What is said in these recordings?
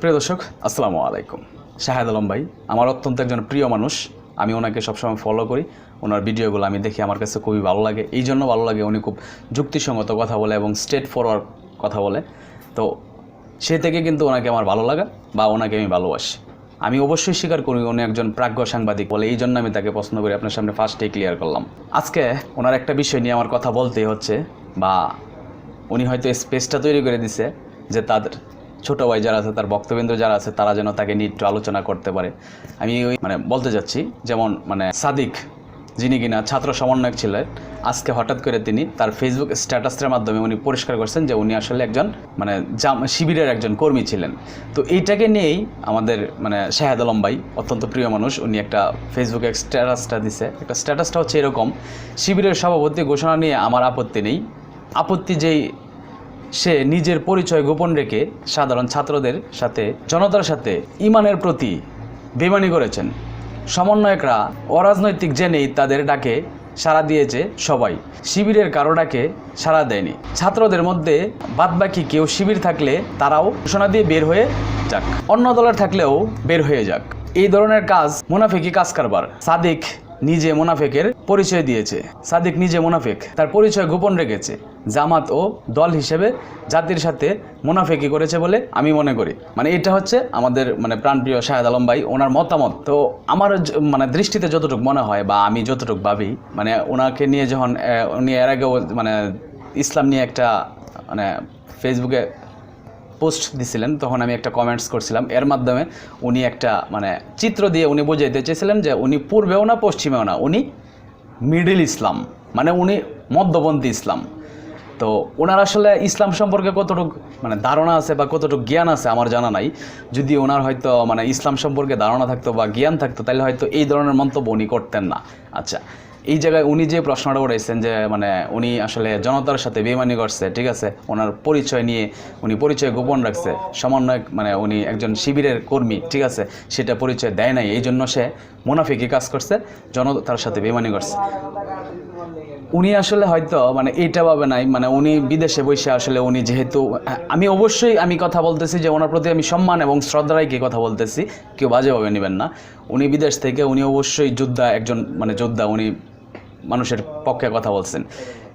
প্রিয় দর্শক, আসসালামু আলাইকুম। শাহেদ আলম ভাই, আমার অত্যন্ত একজন প্রিয় মানুষ। আমি ওনাকে সবসময় ফলো করি। ওনার ভিডিওগুলো আমি দেখি আমার কাছে খুবই ভালো লাগে। এই জন্য ভালো লাগে উনি খুব যুক্তিসঙ্গত কথা বলে এবং স্ট্রেট ফরওয়ার্ড কথা বলে। তো সে থেকে কিন্তু ওনাকে আমার ভালো লাগা বা ওনাকে আমি ভালোবাসি। আমি অবশ্যই স্বীকার করি উনি একজন প্রাজ্ঞ সাংবাদিক বলে। এই জন্য আমি তাকে পছন্দ করি, আপনার সামনে ফার্স্টেই ক্লিয়ার করলাম। আজকে ওনার একটা বিষয় নিয়ে আমার কথা বলতেই হচ্ছে বা উনি হয়তো স্পেসটা তৈরি করে দিছে যে তাদের ছোট ভাই যারা আছে, তার বক্তবৃন্দ যারা আছে, তারা যেন তাকে নিয়ে একটু আলোচনা করতে পারে। আমি ওই মানে বলতে যাচ্ছি যেমন মানে সাদিক, যিনি কিনা ছাত্র সমন্বয়ক ছিলেন, আজকে হঠাৎ করে তিনি তার ফেসবুক স্ট্যাটাসের মাধ্যমে উনি পরিষ্কার করছেন যে উনি আসলে একজন মানে জাম, শিবিরের একজন কর্মী ছিলেন। তো এইটাকে নিয়েই আমাদের মানে শাহেদ আলম ভাই, অত্যন্ত প্রিয় মানুষ, উনি একটা ফেসবুকে স্ট্যাটাসটা দিছে। একটা স্ট্যাটাসটা হচ্ছে এরকম, শিবিরের সভাপতি ঘোষণা নিয়ে আমার আপত্তি নেই। আপত্তি যেই সে নিজের পরিচয় গোপন রেখে সাধারণ ছাত্রদের সাথে, জনতার সাথে ইমানের প্রতি বেমানি করেছেন। সমন্বয়করা অরাজনৈতিক জেনেই তাদের ডাকে সাড়া দিয়েছে সবাই। শিবিরের কারও ডাকে সাড়া দেয়নি। ছাত্রদের মধ্যে বাদবাকি কেউ শিবির থাকলে তারাও ঘোষণা দিয়ে বের হয়ে যাক। অন্য দলের থাকলেও বের হয়ে যাক। এই ধরনের কাজ মুনাফিকি কাজ কারবার সাদিক নিজে মোনাফেকের পরিচয় দিয়েছে। সাদিক নিজে মোনাফেক, তার পরিচয় গোপন রেখেছে। জামাত ও দল হিসেবে জাতির সাথে মোনাফেকি করেছে বলে আমি মনে করি। মানে এটা হচ্ছে আমাদের মানে প্রাণপ্রিয় শাহেদ আলম ভাই, ওনার মতামত। তো আমার মানে দৃষ্টিতে যতটুকু মনে হয় বা আমি যতটুকু ভাবি মানে ওনাকে নিয়ে যখন উনি এর আগেও মানে ইসলাম নিয়ে একটা মানে ফেসবুকে পোস্ট দিছিলেন, তখন আমি একটা কমেন্টস করছিলাম। এর মাধ্যমে উনি একটা মানে চিত্র দিয়ে উনি বোঝাইতে চেয়েছিলেন যে উনি পূর্বেও না, পশ্চিমেও না, উনি মিডল ইসলাম মানে উনি মধ্যপন্থী ইসলাম তো ওনার আসলে ইসলাম সম্পর্কে কতটুকু মানে ধারণা আছে বা কতটুকু জ্ঞান আছে আমার জানা নাই। যদি ওনার হয়তো মানে ইসলাম সম্পর্কে ধারণা থাকতো বা জ্ঞান থাকতো, তাহলে হয়তো এই ধরনের মন্তব্য উনি করতেন না। আচ্ছা এই জায়গায় উনি যে প্রশ্নটা উঠাইছেন যে মানে উনি আসলে জনতার সাথে বেমানি করছে, ঠিক আছে? ওনার পরিচয় নিয়ে উনি পরিচয় গোপন রাখছে। সমন্বয়ক মানে উনি একজন শিবিরের কর্মী, ঠিক আছে? সেটা পরিচয় দেয় নাই, এই জন্য সে মুনাফিকি কাজ করছে, জনতার সাথে বেমানি করছে। উনি আসলে হয়তো মানে এইটা ভাবে নাই মানে উনি বিদেশে বসে আসলে উনি যেহেতু, আমি অবশ্যই আমি কথা বলতেছি যে ওনার প্রতি আমি সম্মান এবং শ্রদ্ধা রেখে কথা বলতেছি, কেউ বাজেভাবে নেবেন না। উনি বিদেশ থেকে, উনি অবশ্যই যোদ্ধা, একজন মানে যোদ্ধা, উনি মানুষের পক্ষে কথা বলছেন।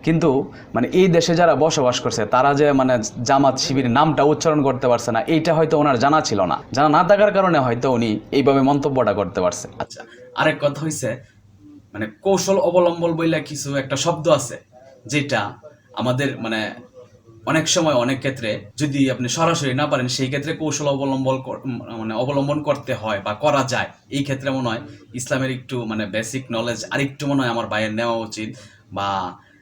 কিন্তু মানে এই দেশে যারা বসবাস করছে, তারা যে মানে জামাত শিবির নামটা উচ্চারণ করতে পারছে না, এইটা হয়তো ওনার জানা ছিল না। জানা না থাকার কারণে হয়তো উনি এইভাবে মন্তব্যটা করতে পারছে। আচ্ছা আরেক কথা হয়েছে মানে কৌশল অবলম্বন বইলে কিছু একটা শব্দ আছে, যেটা আমাদের মানে অনেক সময় অনেক ক্ষেত্রে যদি আপনি সরাসরি না পারেন, সেই ক্ষেত্রে কৌশল অবলম্বন মানে অবলম্বন করতে হয় বা করা যায়। এই ক্ষেত্রে মনে হয় ইসলামের একটু মানে বেসিক নলেজ আরেকটু মনে হয় আমার ভাইয়ের নেওয়া উচিত বা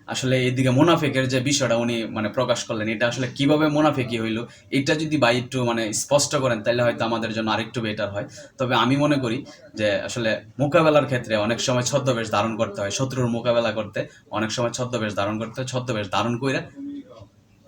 আসলে এদিকে মোনাফেকের যে বিষয়টা উনি মানে প্রকাশ করলেন, এটা আসলে কীভাবে মোনাফেকি হইল, এটা যদি ভাই একটু মানে স্পষ্ট করেন তাহলে হয়তো আমাদের জন্য আরেকটু বেটার হয়। তবে আমি মনে করি যে আসলে মোকাবেলার ক্ষেত্রে অনেক সময় ছদ্মবেশ ধারণ করতে হয়, শত্রুর মোকাবেলা করতে। অনেক সময় ছদ্মবেশ ধারণ করতে হয়, ছদ্মবেশ ধারণ করে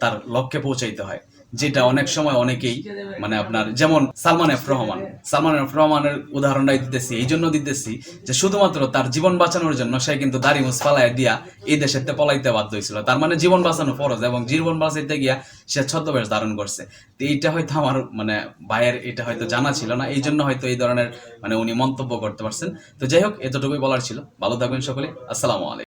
তার লক্ষ্যে পৌঁছাইতে হয়, যেটা অনেক সময় অনেকেই মানে আপনার যেমন সালমান এফ রহমান, সালমান এফ রহমানের উদাহরণটাই দিতেছি, এই জন্য দিতেছি যে শুধুমাত্র তার জীবন বাঁচানোর জন্য সে কিন্তু দাড়ি মুছ পালায় দিয়া এই দেশেতে পলাইতে বাধ্য হয়েছিল। তার মানে জীবন বাঁচানো ফরজ এবং জীবন বাঁচাইতে গিয়া সে ছদ্মবেশ ধারণ করছে। তো এইটা হয়তো আমার মানে ভাইয়ের এটা হয়তো জানা ছিল না, এই জন্য হয়তো এই ধরনের মানে উনি মন্তব্য করতে পারছেন। তো যাই হোক, এতটুকুই বলার ছিল। ভালো থাকবেন সকলে। আসসালামু আলাইকুম।